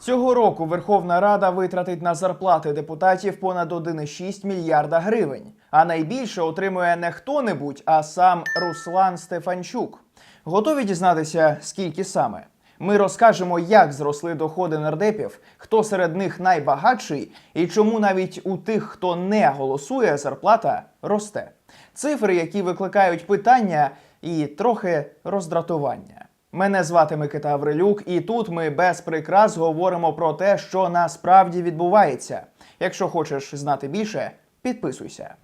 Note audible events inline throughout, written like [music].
Цього року Верховна Рада витратить на зарплати депутатів понад 1,6 мільярда гривень. А найбільше отримує не хто-небудь, а сам Руслан Стефанчук. Готові дізнатися, скільки саме? Ми розкажемо, як зросли доходи нардепів, хто серед них найбагатший і чому навіть у тих, хто не голосує, зарплата росте. Цифри, які викликають питання і трохи роздратування. Мене звати Микита Аврилюк, і тут ми без прикрас говоримо про те, що насправді відбувається. Якщо хочеш знати більше, підписуйся.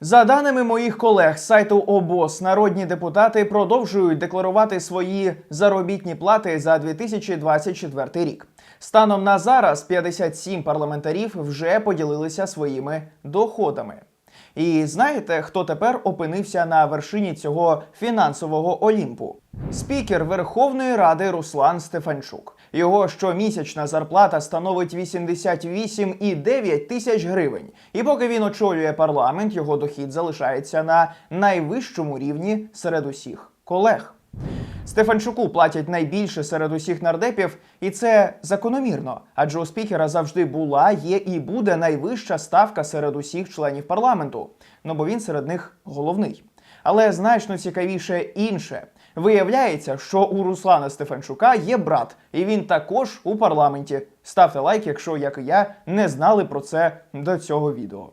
За даними моїх колег з сайту ОБОС, народні депутати продовжують декларувати свої заробітні плати за 2024 рік. Станом на зараз 57 парламентарів вже поділилися своїми доходами. І знаєте, хто тепер опинився на вершині цього фінансового олімпу? Спікер Верховної Ради Руслан Стефанчук. Його щомісячна зарплата становить 88,9 тисяч гривень. І поки він очолює парламент, його дохід залишається на найвищому рівні серед усіх колег. Стефанчуку платять найбільше серед усіх нардепів, і це закономірно, адже у спікера завжди була, є і буде найвища ставка серед усіх членів парламенту. Ну бо він серед них головний. Але значно цікавіше інше. Виявляється, що у Руслана Стефанчука є брат, і він також у парламенті. Ставте лайк, якщо, як і я, не знали про це до цього відео.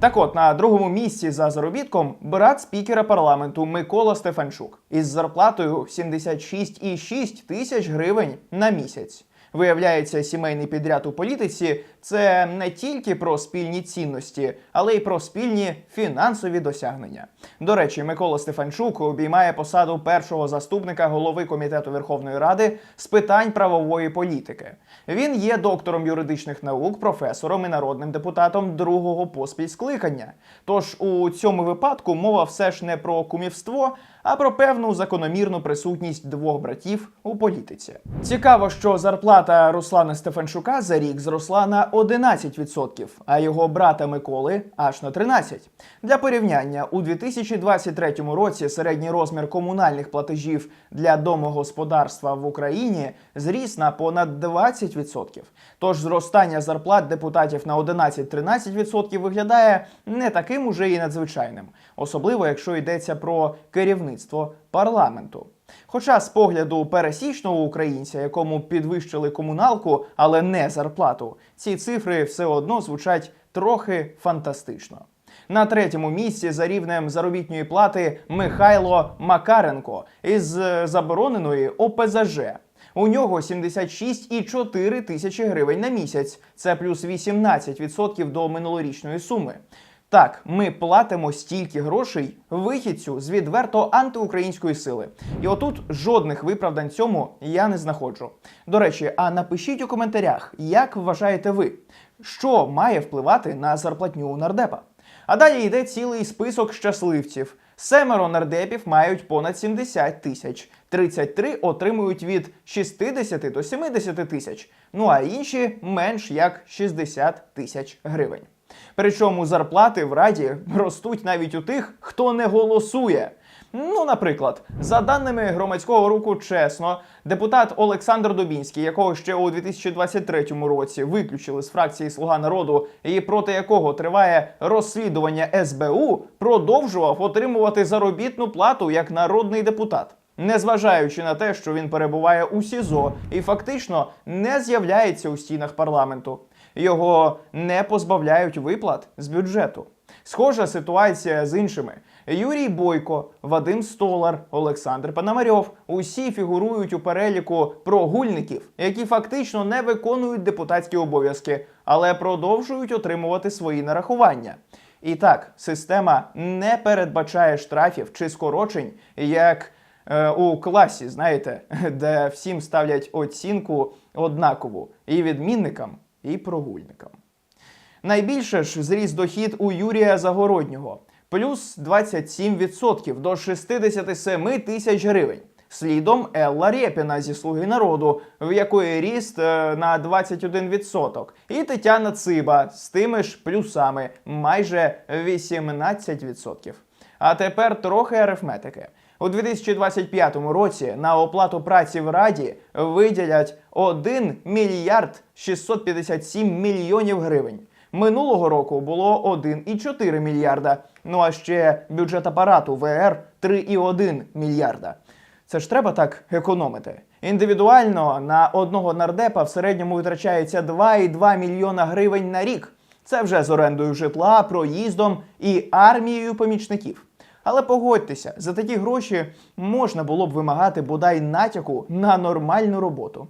Так от, на другому місці за заробітком брат спікера парламенту Микола Стефанчук із зарплатою 76,6 тисяч гривень на місяць. Виявляється, сімейний підряд у політиці це не тільки про спільні цінності, але й про спільні фінансові досягнення. До речі, Микола Стефанчук обіймає посаду першого заступника голови комітету Верховної Ради з питань правової політики. Він є доктором юридичних наук, професором і народним депутатом другого поспіль скликання. Тож у цьому випадку мова все ж не про кумівство, а про певну закономірну присутність двох братів у політиці. Цікаво, що зарплата Руслана Стефанчука за рік зросла на 11%, а його брата Миколи аж на 13%. Для порівняння, у 2023 році середній розмір комунальних платежів для домогосподарства в Україні зріс на понад 20%. Тож зростання зарплат депутатів на 11-13% виглядає не таким уже і надзвичайним, особливо якщо йдеться про керівництво парламенту. Хоча з погляду пересічного українця, якому підвищили комуналку, але не зарплату, ці цифри все одно звучать трохи фантастично. На третьому місці за рівнем заробітної плати Михайло Макаренко із забороненої ОПЗЖ. У нього 76,4 тисячі гривень на місяць. Це плюс 18% до минулорічної суми. Так, ми платимо стільки грошей вихідцю з відверто антиукраїнської сили. І отут жодних виправдань цьому я не знаходжу. До речі, а напишіть у коментарях, як вважаєте ви, що має впливати на зарплатню у нардепа. А далі йде цілий список щасливців. Семеро нардепів мають понад 70 тисяч, 33 отримують від 60 до 70 тисяч, ну а інші менш як 60 тисяч гривень. Причому зарплати в раді ростуть навіть у тих, хто не голосує. Ну, наприклад, за даними громадського руху чесно, депутат Олександр Дубінський, якого ще у 2023 році виключили з фракції Слуга народу, і проти якого триває розслідування СБУ, продовжував отримувати заробітну плату як народний депутат. Незважаючи на те, що він перебуває у СІЗО і фактично не з'являється у стінах парламенту, його не позбавляють виплат з бюджету. Схожа ситуація з іншими. Юрій Бойко, Вадим Столар, Олександр Пономарьов усі фігурують у переліку прогульників, які фактично не виконують депутатські обов'язки, але продовжують отримувати свої нарахування. І так, система не передбачає штрафів чи скорочень, як е, у класі, знаєте, [laughs] де всім ставлять оцінку однакову і відмінникам, і прогульникам. Найбільше ж зріс дохід у Юрія Загороднього плюс 27% до 67 тисяч гривень. Слідом Елла Рєпіна зі Слуги народу, в якої ріст е, на 21%. І Тетяна Циба з тими ж плюсами майже 18%. А тепер трохи арифметики. У 2025 році на оплату праці в Раді виділять 1 мільярд 657 мільйонів гривень. Минулого року було 1,4 мільярда. Ну а ще бюджет апарату ВР 3,1 мільярда. Це ж треба так економити. Індивідуально на одного нардепа в середньому витрачається 2,2 мільйона гривень на рік. Це вже з орендою житла, проїздом і армією помічників. Але погодьтеся, за такі гроші можна було б вимагати бодай натяку на нормальну роботу.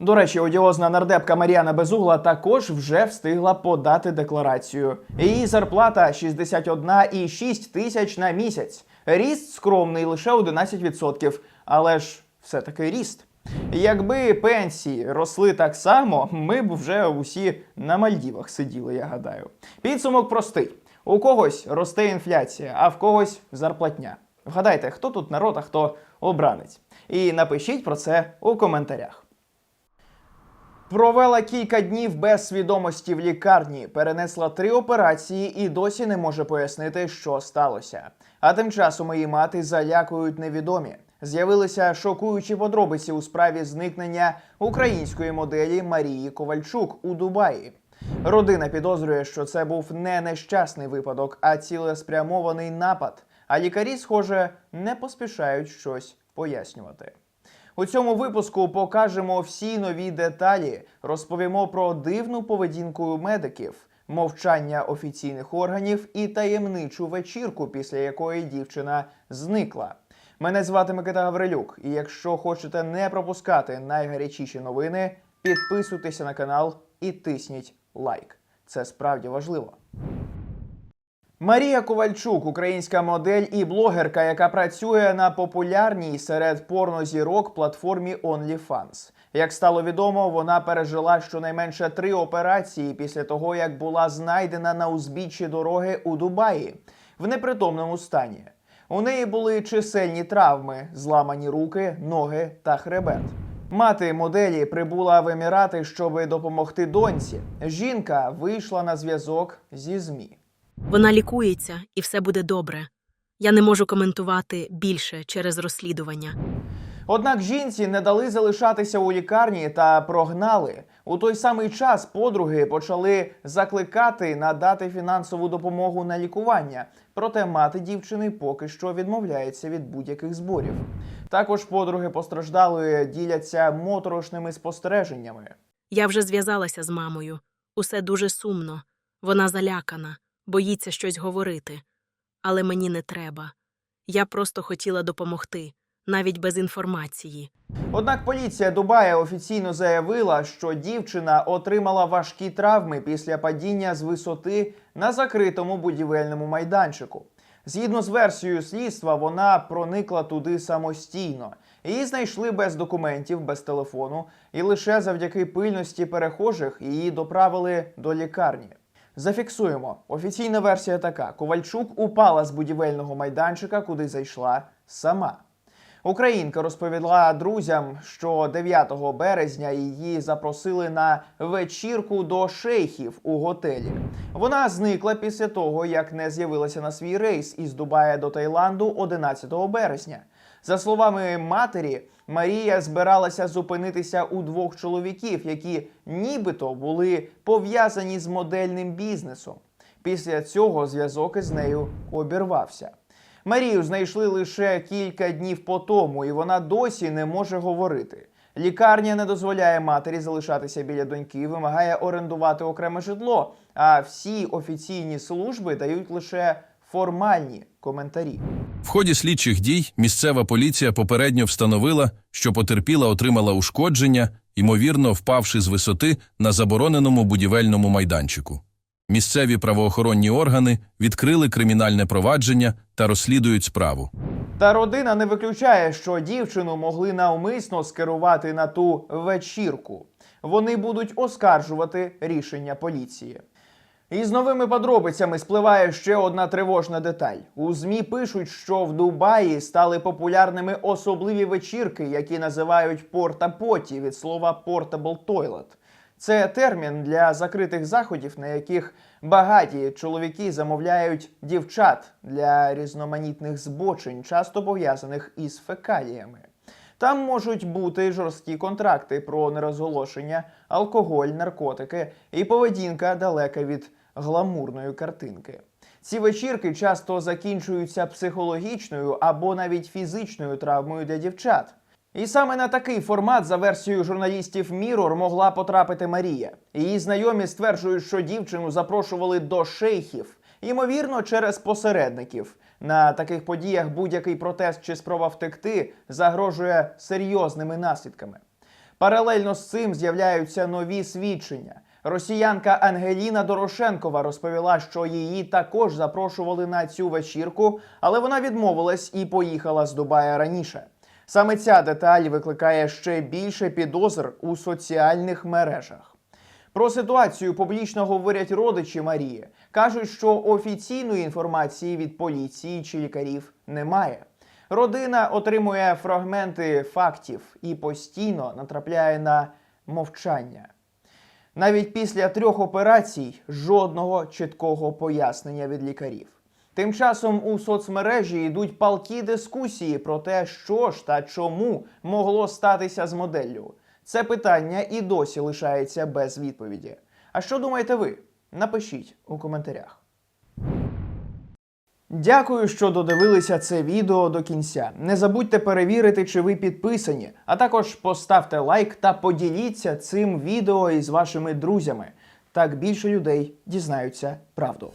До речі, одіозна нардепка Мар'яна Безугла також вже встигла подати декларацію. Її зарплата 61,6 тисяч на місяць. Ріст скромний лише 11%, але ж все-таки ріст. Якби пенсії росли так само, ми б вже усі на Мальдівах сиділи, я гадаю. Підсумок простий: у когось росте інфляція, а в когось зарплатня. Вгадайте, хто тут народ, а хто обранець. І напишіть про це у коментарях. Провела кілька днів без свідомості в лікарні, перенесла три операції і досі не може пояснити, що сталося. А тим часом її мати залякують невідомі. З'явилися шокуючі подробиці у справі зникнення української моделі Марії Ковальчук у Дубаї. Родина підозрює, що це був не нещасний випадок, а цілеспрямований напад. А лікарі, схоже, не поспішають щось пояснювати. У цьому випуску покажемо всі нові деталі, розповімо про дивну поведінку медиків, мовчання офіційних органів і таємничу вечірку, після якої дівчина зникла. Мене звати Микита Гаврилюк, і якщо хочете не пропускати найгарячіші новини, підписуйтеся на канал і тисніть лайк. Це справді важливо. Марія Ковальчук, українська модель і блогерка, яка працює на популярній серед порнозірок платформі OnlyFans. Як стало відомо, вона пережила щонайменше три операції після того, як була знайдена на узбіччі дороги у Дубаї в непритомному стані. У неї були чисельні травми, зламані руки, ноги та хребет. Мати моделі прибула в Емірати, щоб допомогти доньці. Жінка вийшла на зв'язок зі ЗМІ. Вона лікується і все буде добре. Я не можу коментувати більше через розслідування. Однак жінці не дали залишатися у лікарні та прогнали. У той самий час подруги почали закликати надати фінансову допомогу на лікування. Проте мати дівчини поки що відмовляється від будь-яких зборів. Також подруги постраждалої діляться моторошними спостереженнями. Я вже зв'язалася з мамою. Усе дуже сумно. Вона залякана, боїться щось говорити. Але мені не треба. Я просто хотіла допомогти, навіть без інформації. Однак поліція Дубая офіційно заявила, що дівчина отримала важкі травми після падіння з висоти на закритому будівельному майданчику. Згідно з версією слідства, вона проникла туди самостійно. Її знайшли без документів, без телефону, і лише завдяки пильності перехожих її доправили до лікарні. Зафіксуємо. Офіційна версія така: Ковальчук упала з будівельного майданчика, куди зайшла сама. Українка розповіла друзям, що 9 березня її запросили на вечірку до шейхів у готелі. Вона зникла після того, як не з'явилася на свій рейс із Дубая до Таїланду 11 березня. За словами матері, Марія збиралася зупинитися у двох чоловіків, які нібито були пов'язані з модельним бізнесом. Після цього зв'язок із нею обірвався. Марію знайшли лише кілька днів по тому, і вона досі не може говорити. Лікарня не дозволяє матері залишатися біля доньки, вимагає орендувати окреме житло. А всі офіційні служби дають лише формальні коментарі. В ході слідчих дій місцева поліція попередньо встановила, що потерпіла отримала ушкодження, ймовірно, впавши з висоти на забороненому будівельному майданчику. Місцеві правоохоронні органи відкрили кримінальне провадження та розслідують справу. Та родина не виключає, що дівчину могли навмисно скерувати на ту вечірку. Вони будуть оскаржувати рішення поліції. І з новими подробицями спливає ще одна тривожна деталь. У ЗМІ пишуть, що в Дубаї стали популярними особливі вечірки, які називають порта-поті від слова portable toilet. Це термін для закритих заходів, на яких багаті чоловіки замовляють дівчат для різноманітних збочень, часто пов'язаних із фекаліями. Там можуть бути жорсткі контракти про нерозголошення, алкоголь, наркотики і поведінка далека від гламурної картинки. Ці вечірки часто закінчуються психологічною або навіть фізичною травмою для дівчат. І саме на такий формат, за версією журналістів Mirror, могла потрапити Марія. Її знайомі стверджують, що дівчину запрошували до шейхів, ймовірно, через посередників. На таких подіях будь-який протест чи спроба втекти загрожує серйозними наслідками. Паралельно з цим з'являються нові свідчення. Росіянка Ангеліна Дорошенкова розповіла, що її також запрошували на цю вечірку, але вона відмовилась і поїхала з Дубая раніше. Саме ця деталь викликає ще більше підозр у соціальних мережах. Про ситуацію публічно говорять родичі Марії. кажуть, що офіційної інформації від поліції чи лікарів немає. Родина отримує фрагменти фактів і постійно натрапляє на мовчання. Навіть після трьох операцій жодного чіткого пояснення від лікарів. Тим часом у соцмережі йдуть палкі дискусії про те, що ж та чому могло статися з моделлю. Це питання і досі лишається без відповіді. А що думаєте ви? Напишіть у коментарях. Дякую, що додивилися це відео до кінця. Не забудьте перевірити, чи ви підписані, а також поставте лайк та поділіться цим відео із вашими друзями. Так більше людей дізнаються правду.